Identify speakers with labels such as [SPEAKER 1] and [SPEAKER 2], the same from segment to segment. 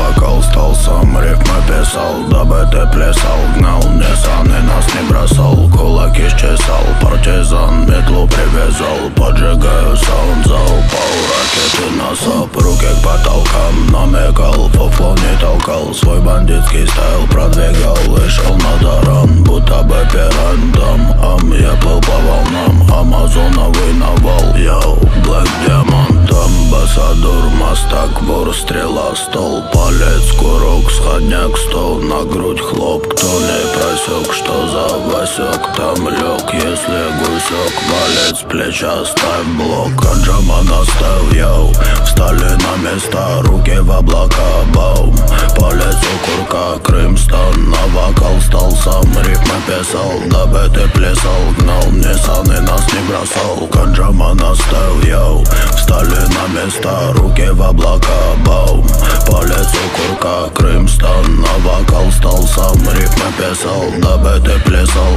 [SPEAKER 1] бокал стал Сам риф писал, дабы ты плясал Гнал Ниссан и нас не бросал Кулаки счесал, партизан метлу привязал Поджигаю саунд, заупал ракеты на сап Руки к потолкам намекал, фуфло не толкал Свой бандитский стайл продвигал и шел на стрела, стол Палец, курок, сходняк, стол На грудь хлоп, кто не просек Что за Васек, там лег Если гусек, палец, плеча, ставь блок. Аджама наставь, йоу Встали на места, руки в облака, баум Палец у курка, Крымстан На вокал стал сам, рифмы писал Дабы ты плясал, гнал Ниссаны нас не бросал Канджама наставь, йоу Встали на места, руки в облака, баум Палец у курка, Крымстан На вокал стал сам, рифмы писал Дабы ты плясал,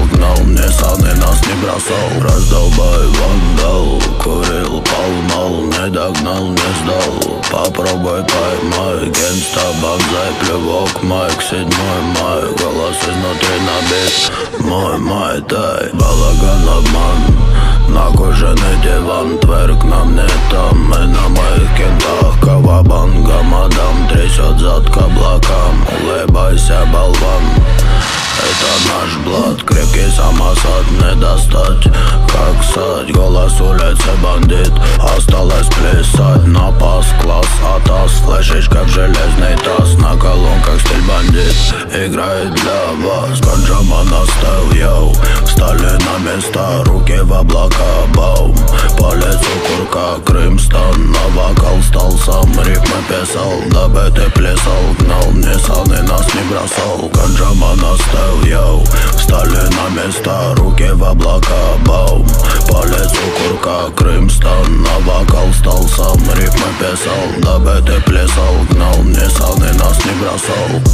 [SPEAKER 1] Ниссаны нас не бросал Раздолбай вандал, курил, поймал Не догнал, не сдал Попробуй поймай Генста, бонзай, плевок, майк Седьмой май, голос изнутри набит Мой май, дай, балаган, обман. На кожаный диван, тверк нам не там Мы на моих блад, крепкий самосад не достать Как сать, голос улицы бандит Осталось плясать на пас, класс, атас Слышишь, как железный таз На колонках стиль бандит Играет для вас, Канджама настал, йоу Встали на места, руки в облака, баум Палец у курка, Крымстан На вокал стал сам, рифмы писал Дабы ты плясал, гнал Ниссаны нас не бросал Канджама настал, йоу Встали на места, руки в облака, баум. Палец у курка, Крымстан На вокал стал сам, рифмы писал Дабы ты плясал, гнал Ниссаны нас не бросал